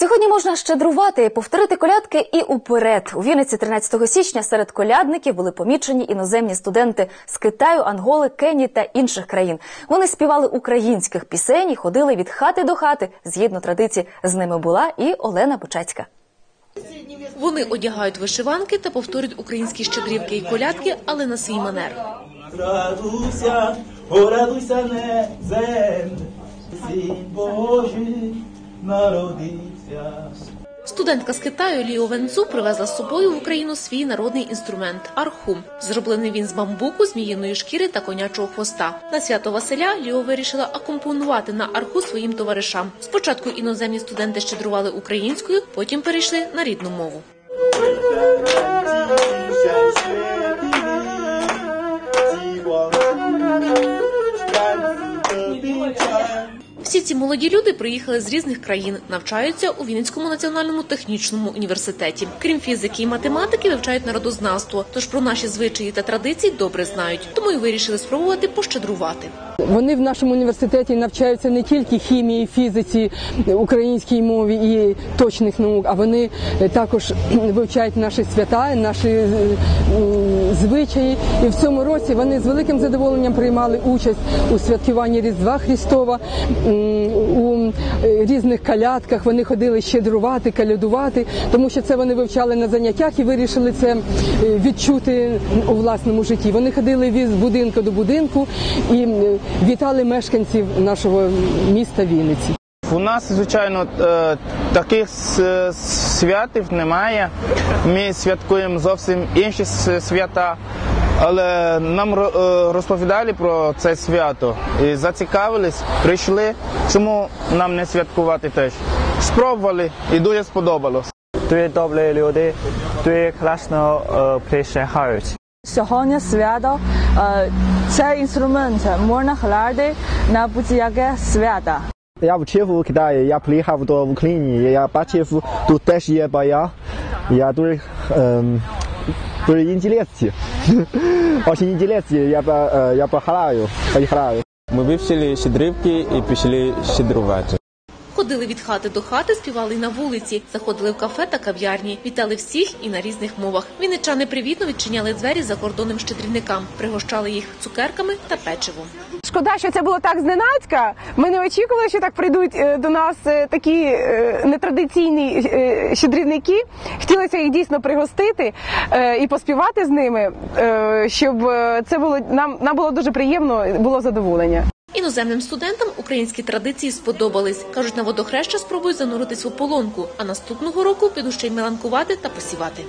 Сьогодні можна щедрувати, повторити колядки і уперед. У Вінниці 13 січня серед колядників були помічені іноземні студенти з Китаю, Анголи, Кенії та інших країн. Вони співали українських пісень і ходили від хати до хати. Згідно традиції, з ними була і Олена Бучацька. Вони одягають вишиванки та повторюють українські щедрівки і колядки, але на свій манер. Радуйся, о радуйся, не земле, син Божий народився. Студентка з Китаю Ліо Венцу привезла з собою в Україну свій народний інструмент архум. Зроблений він з бамбуку, зміїної шкіри та конячого хвоста. На свято Василя Ліо вирішила акомпонувати на арху своїм товаришам. Спочатку іноземні студенти щедрували українською, потім перейшли на рідну мову. Всі ці молоді люди приїхали з різних країн, навчаються у Вінницькому національному технічному університеті. Крім фізики і математики, вивчають народознавство. Тож про наші звичаї та традиції добре знають, тому й вирішили спробувати пощедрувати. Вони в нашому університеті навчаються не тільки хімії, фізиці, українській мові і точних наук, а вони також вивчають наші свята, наші е, звичаї. І в цьому році вони з великим задоволенням приймали участь у святкуванні Різдва Христова, у е, різних калядках. Вони ходили щедрувати, калядувати, тому що це вони вивчали на заняттях і вирішили це е, відчути у власному житті. Вони ходили від будинку до будинку і вітали мешканців нашого міста Вінниці. У нас, звичайно, е, таких святів немає. Ми святкуємо зовсім інші свята. Але нам е, розповідали про це свято і зацікавились, прийшли. Чому нам не святкувати теж? Спробували і дуже сподобалось. Дуже добрі люди, дуже класно е, присягають. Сьогодні свято. Е, Цей інструмент можна грати на будь-яке свято. Я вчив у Китаї, я приїхав до Україні, я бачив, тут теж є боя. Я дуже, ем, дуже інтересні. Очень інтересні, я, ба- е, я пограю, поіграю. Ми вивчили щедрівки і пішли щедрувати. Ходили від хати до хати, співали й на вулиці, заходили в кафе та кав'ярні, вітали всіх і на різних мовах. Вінничани привітно відчиняли двері закордонним щедрівникам, пригощали їх цукерками та печивом. Шкода, що це було так зненацька. Ми не очікували, що так прийдуть е, до нас е, такі е, нетрадиційні щедрівники. Хотілося їх дійсно пригостити і поспівати з ними, щоб це було нам, нам було дуже приємно, було задоволення. Іноземним студентам українські традиції сподобались. кажуть, на водохреща спробують зануритись в ополонку, а наступного року підуть ще й меланкувати та посівати.